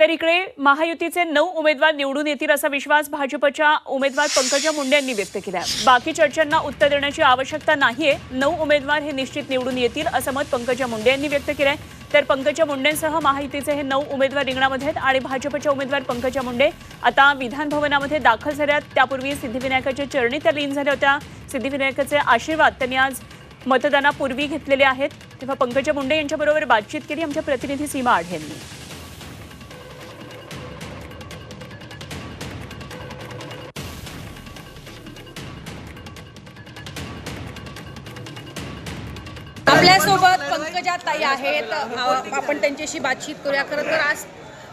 तर इकडे महायुतीचे नऊ उमेदवार निवडून येतील असा विश्वास भाजपच्या उमेदवार पंकजा मुंडे यांनी व्यक्त केला आहे बाकी चर्चांना उत्तर देण्याची आवश्यकता नाहीये. नऊ उमेदवार हे निश्चित निवडून येतील असं मत पंकजा मुंडे यांनी व्यक्त केलं आहे तर पंकजा मुंडेंसह महायुतीचे हे नऊ उमेदवार रिंगणामध्ये आहेत आणि भाजपच्या उमेदवार पंकजा मुंडे आता विधानभवनामध्ये दाखल झाल्यात त्यापूर्वी सिद्धिविनायकाच्या चरणी त्या लीन झाल्या होत्या. सिद्धिविनायकाचे आशीर्वाद त्यांनी आज मतदानापूर्वी घेतलेले आहेत. तेव्हा पंकजा मुंडे यांच्याबरोबर बातचीत केली. आमच्या प्रतिनिधी सीमा आढ यांनी आपल्यासोबत पंकजा ताई आहेत आपण त्यांच्याशी बातचीत करूया. खरं तर आज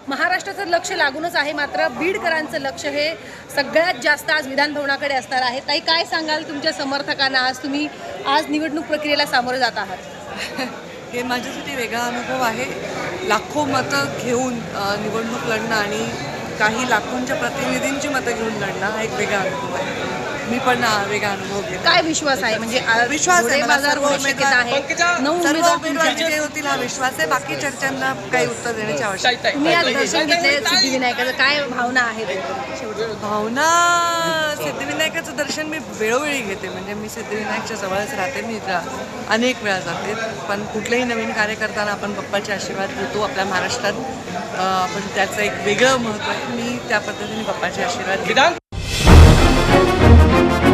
महाराष्ट्राचं लक्ष लागूनच आहे मात्र बीडकरांचं लक्ष हे सगळ्यात जास्त आज विधानभवनाकडे असणार आहे. ताई काय सांगाल तुमच्या समर्थकांना? आज तुम्ही आज निवडणूक प्रक्रियेला सामोरे जात आहात. हे माझ्यासाठी वेगळा अनुभव आहे. लाखो मतं घेऊन निवडणूक लढणं आणि काही लाखोंच्या प्रतिनिधींची मतं घेऊन लढणं हा एक वेगळा अनुभव आहे. मी पण हा वेगळा अनुभव घेते. काय विश्वास आहे? म्हणजे आ- विश्वास आहे घोडे मला बाजार सर्व होण्याची शक्यता आहे. नऊ सर्व उमेदवार उमेदवार तुमच्या- विजयी होतील हा विश्वास आहे. बाकी चर्चांना काही उत्तर देण्याची आवश्यकता तुम्ही आज दर्शन घेतले सिद्धिविनायकाचं. काय भावना आहेत भावना सिद्धिविनायकाचं दर्शन मी वेळोवेळी घेते. म्हणजे मी सिद्धिविनायकच्या जवळच राहते. मी रा- अनेक वेळा जाते. पण कुठलेही नवीन कार्य करताना आपण पप्पाचे आशीर्वाद घेतो आपल्या महाराष्ट्रात. अं, आपण त्याचं एक वेगळं महत्त्व आहे. मी त्या पद्धतीने पप्पाचे आशीर्वाद घेते. Thank you.